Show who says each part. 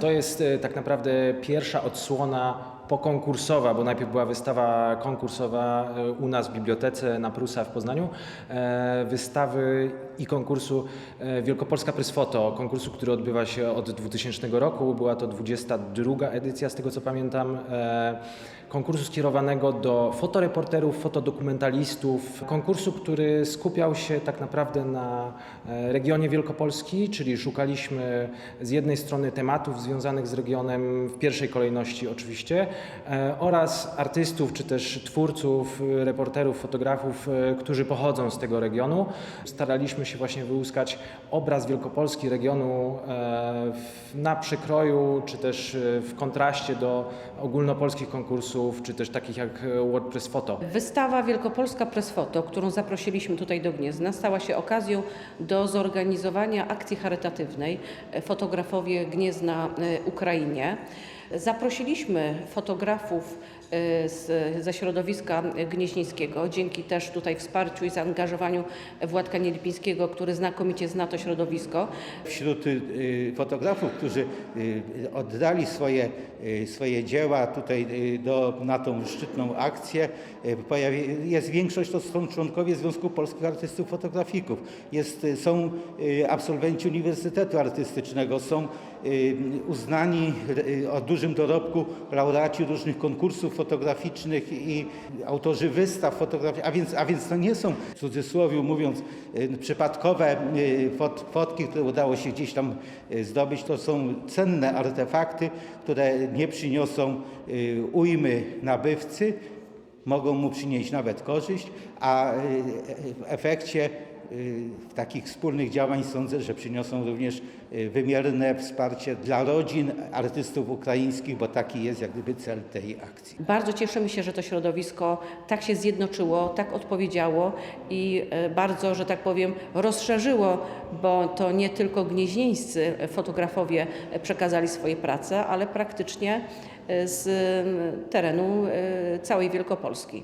Speaker 1: To jest e, tak naprawdę pierwsza odsłona pokonkursowa, bo najpierw była wystawa konkursowa e, u nas w bibliotece na Prusa w Poznaniu, e, wystawy i konkursu e, Wielkopolska Press Photo, konkursu, który odbywa się od 2000 roku. Była to 22 edycja, z tego co pamiętam, konkursu skierowanego do fotoreporterów, fotodokumentalistów, konkursu, który skupiał się tak naprawdę na regionie Wielkopolski, czyli szukaliśmy z jednej strony tematów związanych z regionem, w pierwszej kolejności oczywiście, oraz artystów czy też twórców, e, reporterów, fotografów, e, którzy pochodzą z tego regionu. Staraliśmy się właśnie wyłuskać obraz Wielkopolski, regionu e, na przekroju, czy też e, w kontraście do ogólnopolskich konkursów, czy też takich jak e, WordPress Photo.
Speaker 2: Wystawa Wielkopolska Press Photo, którą zaprosiliśmy tutaj do Gniezna, stała się okazją do zorganizowania akcji charytatywnej e, Fotografowie Gniezna e, Ukrainie. Zaprosiliśmy fotografów z, ze środowiska gnieźnieńskiego, dzięki też tutaj wsparciu i zaangażowaniu Władka Nielipińskiego, który znakomicie zna to środowisko.
Speaker 3: Wśród y, fotografów, którzy y, oddali swoje, y, swoje dzieła tutaj y, do, na tą szczytną akcję, y, jest większość, to są członkowie Związku Polskich Artystów Fotografików. Jest, y, są y, absolwenci Uniwersytetu Artystycznego, są y, uznani y, o dużym dorobku laureaci różnych konkursów fotograficznych i autorzy wystaw fotograficznych, a więc, a więc to nie są w cudzysłowie mówiąc y, przypadkowe y, fot, fotki, które udało się gdzieś tam y, zdobyć, to są cenne artefakty, które nie przyniosą ujmy nabywcy, mogą mu przynieść nawet korzyść, a y, w efekcie takich wspólnych działań sądzę, że przyniosą również y, wymierne wsparcie dla rodzin artystów ukraińskich, bo taki jest jak gdyby cel tej akcji.
Speaker 2: Bardzo cieszymy się, że to środowisko tak się zjednoczyło, tak odpowiedziało i e, bardzo, że tak powiem, rozszerzyło, bo to nie tylko gnieźnieńscy fotografowie przekazali swoje prace, ale praktycznie z terenu całej Wielkopolski.